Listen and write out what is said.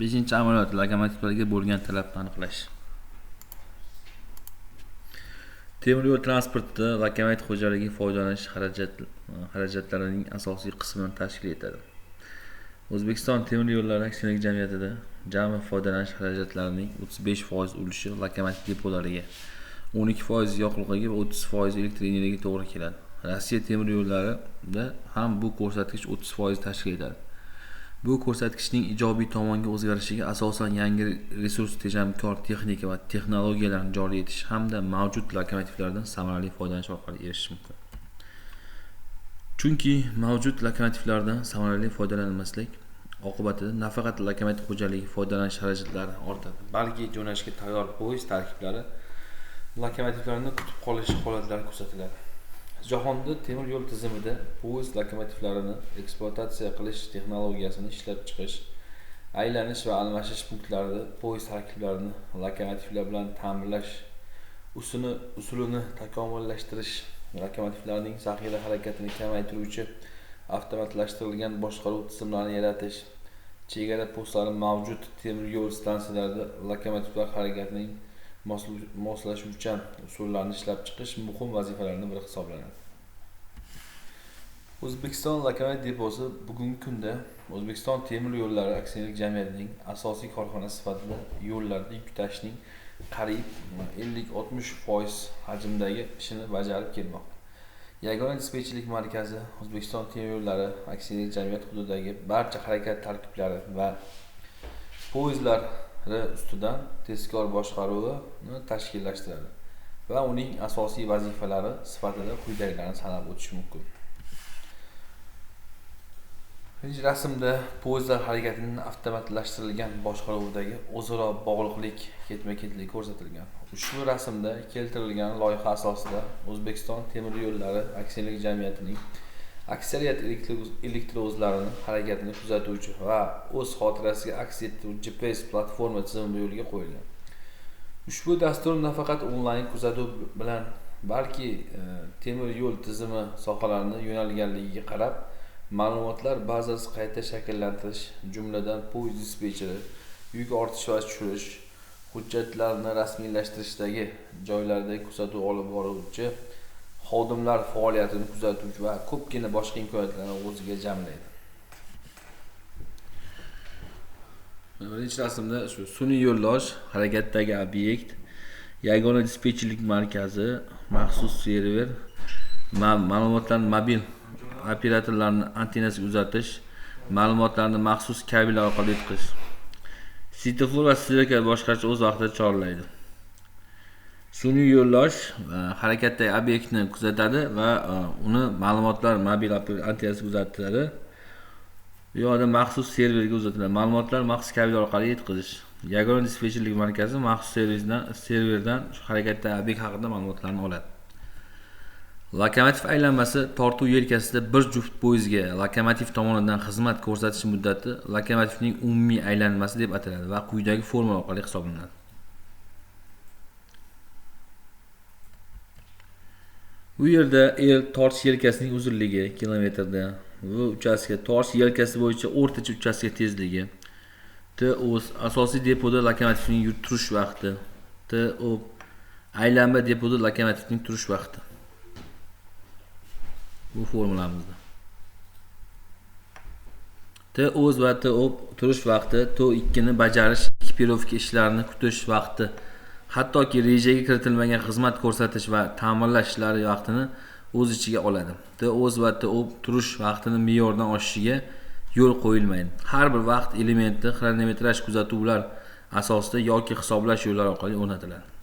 beshinchi amaliyot lokomotivlarga bo'lgan talabni aniqlash. Temir yo'l transportida lokomotiv xo'jaligi foydalanish xarajat xarajatlarining asosiy qismini tashkil etadi. O'zbekiston temir yo'llari aksionerlik jamiyatida jami foydalanish xarajatlarining o'ttiz besh foiz ulushi lokomotiv depolariga o'n ikki foiz yoqilg'iga va o'ttiz foiz elektr energiyaga to'g'ri keladi. Rossiya temir yo'llarida ham bu ko'rsatkich o'ttiz foiz tashkil etadi. Bu ko'rsatkichning ijobiy tomonga o'zgarishiga asosan yangi resurs tejamkor texnika va texnologiyalarni joriy etish hamda mavjud lokomotivlardan samarali foydalanish orqali erishish mumkin. Chunki mavjud lokomotivlardan samarali foydalanmaslik oqibatida nafaqat lokomotiv xo'jaligi foydalanish xarajatlari ortadi balki jo'nashga tayyor poyezd tarkiblari lokomotivlarni kutib qolish holatlari kuzatiladi jahonda temir yo'l tizimida poyezd lokomotivlarini ekspluatatsiya qilish texnologiyasini ishlab chiqish aylanish va almashish punktlarida poyezd tarkiblarini lokomotivlar bilan ta'minlash usuni usulini takomillashtirish lokomotivlarning zaxira harakatini kamaytiruvchi avtomatlashtirilgan boshqaruv tizimlarini yaratish chegara postlari mavjud temir yo'l stansiyalarida lokomotivlar harakatining moslashuvchan usullarni ishlab chiqish muhim vazifalardan biri hisoblanadi. O'zbekiston lokomotiv deposi bugungi kunda o'zbekiston temir yo'llari aksionerlik jamiyatining asosiy korxonasi sifatida yo'llarda yuk tashishning qariyb ellik oltmish foiz hajmdagi ishini bajarib kelmoqda. Yagona dispetcherlik markazi o'zbekiston temir yo'llari aksionerlik jamiyati hududidagi barcha harakat tarkiblari va poyezdlar ustidan tezkor boshqaruvni tashkillashtiradi va uning asosiy vazifalari sifatida quyidagilarni sanab o'tish mumkin. Birinchi rasmda poyezdlar harakatining avtomatlashtirilgan boshqaruvidagi o'zaro bog'liqlik ketma ketligi ko'rsatilgan. Ushbu rasmda keltirilgan loyiha asosida o'zbekiston temir yo'llari aksionerlik jamiyatining aksariyat elektrovozlarini harakatini kuzatuvchi va o'z xotirasiga aks ettiruvchi gps platforma tizimi yo'lga qo'yilgan. Ushbu dastur nafaqat onlayn kuzatuv bilan balki e, temir yo'l tizimi sohalarini yo'nalganligiga qarab ma'lumotlar bazasi qayta shakllantirish jumladan poyezd dispetcheri yuk ortish va tushirish hujjatlarni rasmiylashtirishdagi joylardagi kuzatuv olib boruvchi xodimlar faoliyatini kuzatuvchi va ko'pgina boshqa imkoniyatlarni o'ziga jamlaydi. Birinchi rasmda shu sun'iy yo'ldosh harakatdagi obyekt yagona dispetcherlik markazi maxsus server ma'lumotlarni mobil operatorlarni antennasiga uzatish ma'lumotlarni maxsus kabellar orqali yetkazish svetofor va stroka boshqacha o'z vaqtida chorlaydi. Sun'iy yo'ldosh harakatdagi obyektni kuzatadi va e, uni ma'lumotlar mobil antennasi kuzatiladi bu yoqda maxsus serverga uzatiladi. Ma'lumotlar maxsus kabel orqali yetkazish. Yagona dispetcherlik markazi maxsus servisdan serverdan shu harakatdagi obyekt haqida ma'lumotlarni oladi. Lokomotiv aylanmasi tortuv yelkasida bir juft poyezdga lokomotiv tomonidan xizmat ko'rsatish muddati lokomotivning umumiy aylanmasi deb ataladi va quyidagi formula orqali hisoblanadi. Bu yerda el tortish yelkasining uzunligi kilometrda v uchastka tortish yelkasi bo'yicha o'rtacha uchastka tezligi t o'z asosiy depoda lokomotivning turish vaqti t o aylanma depoda lokomotivning turish vaqti. Bu formulamizda. T o'z va to turish vaqti to ikkini bajarish ekipirovka ishlarini kutish vaqti. Hattoki rejaga kiritilmagan xizmat ko'rsatish va ta'mirlash ishlari vaqtini o'z ichiga oladi. O'z va t turish vaqtini me'yordan oshishiga yo'l qo'yilmaydi. Har bir vaqt elementi xronometraj kuzatuvlar asosida yoki hisoblash yo'llari orqali o'rnatiladi.